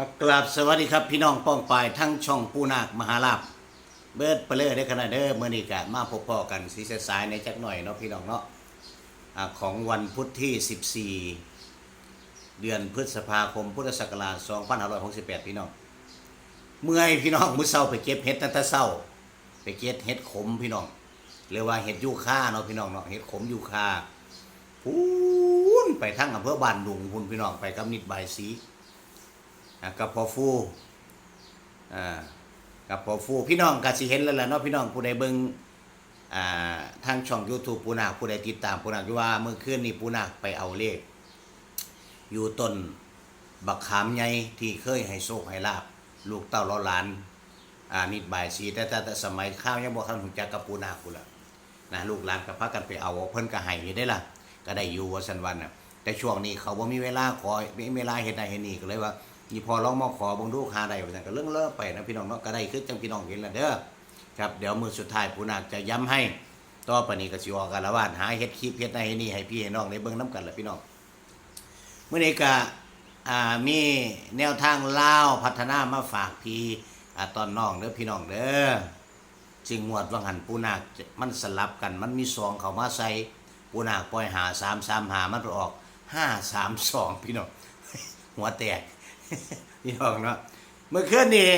ครับกราบสวัสดีครับพี่น้องป้องปายทั้งช่องปูนาคมหาลาบเบิดเปเลือได้ขนาดเด้อเมื่อนี้กะมาพบพ่อกันสีสายในจักหน่อยเนาะพี่น้องเนาะอ่าของวันพุธที่ 14 เดือนพฤษภาคมพุทธศักราช2568 พี่น้อง เมื่อยพี่น้องมื้อเช้าไปเก็บเห็ดตั้งแต่เช้า ไปเก็บเห็ดขมพี่น้องเรียกว่าเห็ดยูคาเนาะพี่น้องเนาะเห็ดขมยูคาพูนไปทั้งอำเภอบ้านดุงพุ่นพี่น้องไปกับนิดบายสี กับพอฟูอ่ากับพอฟูพี่น้องก็สิเห็นแล้วล่ะเนาะพี่น้องผู้ใดเบิ่งอ่าทางช่อง YouTube ปูนาผู้ใดติดตามปูนาคอยู่ว่าเมื่อคืนนี้ปูนาไปเอาเลข อยู่ต้นบักขามใหญ่ที่เคยให้โชคให้ลาบ ลูกเต้าล้อหลานอ่านิดบ่ายสีแต่แต่แต่สมัยข้าวยังบ่ทันรู้จักกับปูนาคพุ่นล่ะนะลูกหลานก็พากันไปเอาเพิ่นก็ให้อยู่ได้ล่ะ ก็ได้อยู่ว่าซั่นวันน่ะแต่ช่วงนี้เขาบ่มีเวลาขอมีเวลาเฮ็ดใดเฮ็ดนี่ก็เลยว่า นี่พอลองมาขอบังดูหาได้ว่าซั่นก็เรื่องเลิกไปนะพี่น้องเนาะก็ได้คือจังพี่น้องเห็นแล้วเด้อครับเดี๋ยวมือสุดท้ายผู้นาคจะย้ำให้ต่อไปนี้ก็สิออกกันละว่าดหาเฮ็ดคลิปเฮ็ดในนี่ให้พี่ให้น้องได้เบิ่งนํกันละพี่น้องเมื้อนี้ก็มีแนวทางเล่าพัฒนามาฝากพี่ตอนน้องเด้อพี่น้องเด้อจึงงวดวังหันปูนาคมันสลับกันมันมีซองเข้ามาใส่ปูนาคปล่อยหา3 3หามันออก5 3 2พี่น้องหัวแตก พี่น้องเนาะเมื่อคืนนี้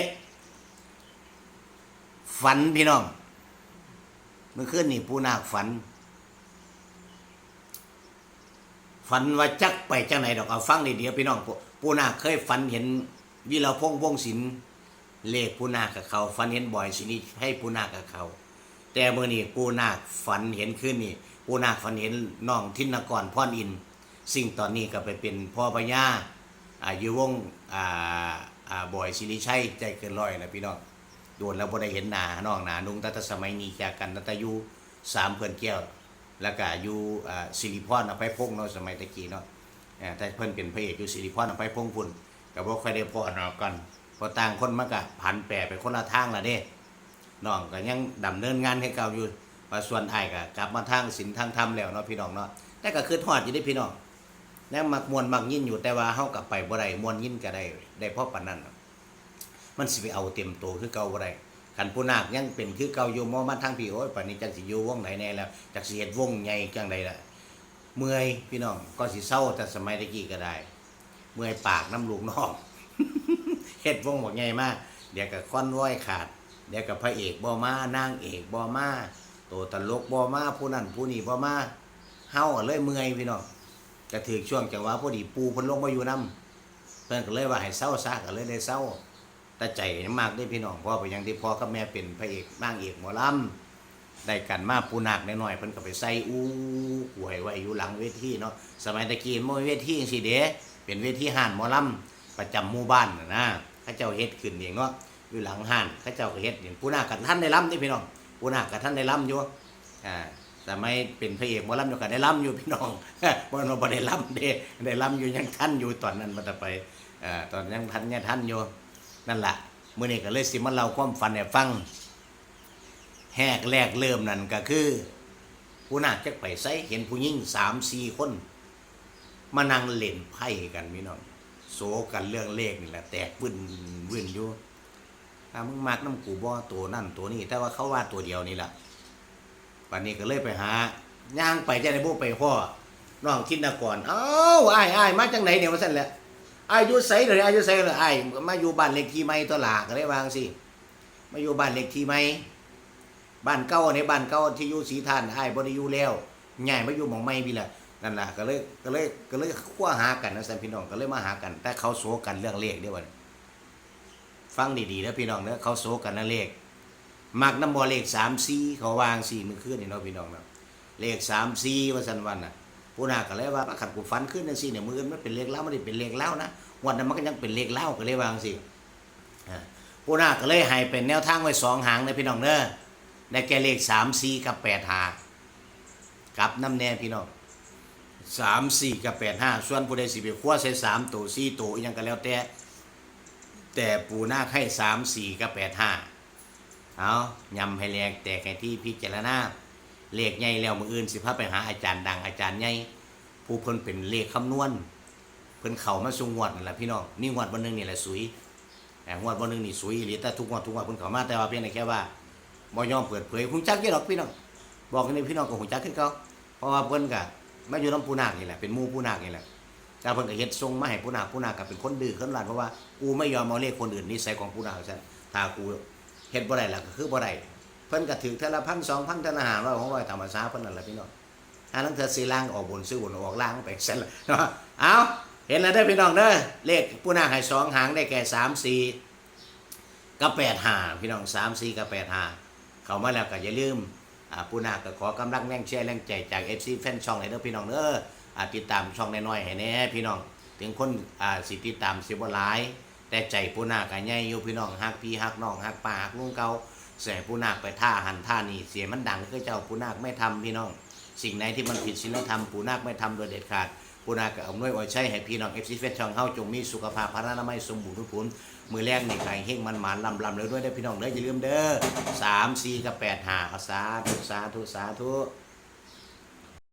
ฝันพี่น้อง เมื่อคืนนี้ปูนาคฝัน ฝันว่าจักไปจังไหนดอกเอาฟังดีเดียวพี่น้องปูนาคเคยฝันเห็นวิลาพงวงศิลป์เลขปูนาคกับเขาฝันเห็นบ่อยสินี้ให้ปูนาคกับเขาแต่เมื่อนี้ปูนาคฝันเห็นขึ้นนี่ปูนาคฝันเห็นน้องทินกรพรอินทร์สิ่งตอนนี้ก็ไปเป็นพ่อพญา อายู่วงอ่าอ่าบอยสิริชัยใจเกินร้อยนะพี่น้องโดนแล้วบ่ได้เห็นหน้าน้องหน้านุ่งตั้งแต่สมัยนี้จากกันตั้งแต่อยู่สามเพื่อนแก้วแล้วก็อยู่อ่าสิริพรอภัยพงษ์เนาะสมัยตะกี้เนาะเอ่อแต่เพิ่นเป็นพระเอกอยู่สิริพรอภัยพงษ์พุ่นก็บ่ค่อยได้พอเนาะกันพอต่างคนมันก็ผันแปรไปคนละทางละเด้น้องก็ยังดำเนินงานให้เก่าอยู่ว่าส่วนอ้ายก็กลับมาทางศีลทางธรรมแล้วเนาะพี่น้องเนาะแต่ก็คือทอดอยู่ได้พี่น้อง แล้วมักมวนมักยินอยู่แต่ว่าเฮากับไปบ่ได้มวนยินก็ได้ได้เพราะปานนั้นมันสิไปเอาเต็มโตวคือเก่าบ่ได้คันผู้นาคยังเป็นคือเก่าอยู่มอมาทางพี่โอ้ยปานนี้จักสิอยู่วงไหนแน่แล้วจักสิเฮ็ดวงใหญ่จังใดล่ะเมื่อยพี่น้องก็สิเศร้าแต่สมัยตะกี้ก็ได้ เมื่อยปากน้ำลูกน้องเฮ็ดวงบ่ใหญ่มากเดี๋ยวก็ค่อนว้อยขาด เดี๋ยวก็พระเอกบ่มานางเอกบ่มาตัวตลกบ่มาผู้นั้นผู้นี้บ่มาเฮาก็เลยเมื่อยพี่น้อง ก็ถือช่วงจังหวะพอดีปูพิ่นลงมาอยู่นํเพิ่อนก็เลยว่าให้เศร้าซะก็เลยได้เศร้าแต่ใจนี่มากได้พี่น้องพราะว่าอย่างที่พ่อกับแม่เป็นพระเอกนางเอกหมอลำได้กันมาปูนาคน้อยๆเพิ่นก็ไปใส่อู้หวยไว้อยู่หลังเวทีเนาะสมัยตะกี้มันบ่เวทีจังซี่เด้เป็นเวทีห้านหมอลำประจำหมู่บ้านนะนะเขาเจ้าเฮ็ดขึ้นเองเนาะอยู่หลังห้านเขาเจ้าก็เฮ็ดเห็นปูนาคกับท่านได้ล้ำนี่พี่น้องปูนาคกับท่านได้ล้ำอยู่อ่า แต่ไม่เป็นพระเอกหมอลำอยู่กันได้ล่ำอยู่พี่น้องบ่นบ่ได้ล่ำเด้ได้ล่ำอยู่ยังท่านอยู่ตอนนั้นมันจะไปตอนยังทันยังท่านอยู่นั่นแหละมื้อนี้ก็เลยสิมาเล่าความฝันให้ฟังแหกแรกเริ่มนั่นก็คือ ผู้นาจักไปไสเห็นผู้หญิง3-4คน มานั่งเล่นไพ่กันพี่น้องโศกันเรื่องเลขนี่แหละแตกวึ่นวึ่นอยู่ถ้ามึงมักน้ำกูบ่ตัวนั่นตัวนี้แต่ว่าเขาว่าตัวเดียวนี่แหละ วันนี้ก็เลยไปหาย่างไปจะได้บุไปพ่อน้องคิดนะก่อนเอ้าไอ้ไอ้ายมาจังไหนเนี่ยมาสั่นแหละอ้ายอยู่ไสเลยอ้ายอยู่ไสเลยไอ้ายมาอยู่บ้านเล็กที่ไม่ตัวหลาก็เลยวางสิมาอยู่บ้านเล็กที่ไม่บ้านเก่าในบ้านเก่าที่อยู่สีทานไอ้ายบ่ได้อยู่แล้วใหญ่มาอยู่หมองไม่พี่ละนั่นล่ะก็เลยก็เลยก็เลยคั่วหากันนะสันพี่น้องก็เลยมาหากัน แต่เขาโซกันเรื่องเลขเด้อวันฟังดีๆนะพี่น้องเด้อเขาโซกันเรื่องเลข มักน้ำบอเลขสามสี่เขาวางสี่มือขึ้นนี่เนาะพี่น้องเนาะเลขสามสี่วันสันวันน่ะผู้นาก็เลยว่าขัดกูฟันขึ้นนั่นสิเนี่ยมืออนมันเป็นเลขเล่าไม่ได้เป็นเลขเล่านะวันนั้นมันก็ยังเป็นเลขเล่าก็เลยวางสิอ่ผู้นาก็เลยให้เป็นแนวทางไว้สองหางเลยพี่น้องเด้อได้แก่เลขสามสี่กับแปดหากับน้ำแน่พี่น้องสามสี่กับแปดห้าส่วนผู้ใดสิไปคว้าใส่สามตัวสี่ตัวยังก็แล้วแต่แต่ปูนาให้สามสี่กับแปดห้า เอายำให้แรงแต่แค่ที่พิจารณาเลขใหญ่แล้วมืออื่นสิพาไปหาอาจารย์ดังอาจารย์ใหญ่ผู้เพิ่นเป็นเลขคำนวณเพิ่นเข้ามาสูงวดนั่นแหละพี่น้องนี่งวดวันหนึ่งนี่แหละสุยแต่งวดวันหนึ่งนี่สุยหรือแต่ทุกงวดทุกงวดเพิ่นเข้ามาแต่ว่าเพียงแต่แค่ว่าบ่ยอมเปิดเผยฮู้จักยู่ดอกพี่น้องบอกกันนี่พี่น้องก็ฮู้จักคือเก่าเพราะว่าเพิ่นก็มาอยู่นำปูนาคนี่แหละเป็นมู่ปูนาคนี่แหละแต่เพิ่นก็เฮ็ดทรงมาให้ปูนาคปูนาคก็เป็นคนดื้อคนรั้นเพราะว่ากูไม่ยอมเอาเลขคนอื่นนิสัยของปูนาคซั่นถ้ากู เฮ็ดบ่ได้ล่ะก็คือบ่ได้เพิ่นก็ถือเท่าละพันสองพันเท่าละห้าร้อยของร้อยธรรมชาติเพิ่นนั่นแหละพี่น้องอันนั้นเธอซื้อล่างออกบนซื้อบนออกล่างไปเสร็จแล้วเนาะเอาเห็นแล้วได้พี่น้องเด้อเลขผู้นาคให้สองหางได้แก่สามสี่กับแปดหาพี่น้องสามสี่กับแปดหาเข้ามาแล้วก็อย่าลืมอ่าผู้นาก็ขอกำลังแรงเชียร์แรงใจจากเอฟซีแฟนช่องเลยเด้อพี่น้องเด้อติดตามช่องน้อยๆให้แน่พี่น้อง ถึงคนสิติดตามสิบ่หลาย แต่ใจผู้นาคก็ใหญ่อยู่พี่น้องฮักพี่ฮักน้องฮักป้าฮักลุงเก่าเสียผู้นาคไปท่าหันท่านี่เสียมันดังคือเจ้าผู้นาคไม่ทำพี่น้อง สิ่งไหนที่มันผิดศีลธรรมปู่นาคไม่ทำโดยเด็ดขาดปู่นาคก็เอานวยอวยใช้ให้พี่น้องเอฟซีเฟสช่องเฮาจงมีสุขภาพพระนามัยสมบูรณ์ทุกผลมือแรกนี่ไก่เฮงมันหมานลำลำเลยด้วยได้พี่น้องเด้อย่าลืมเด้อสามสี่กับแปดหาเอาสาธุสาธุสาธุ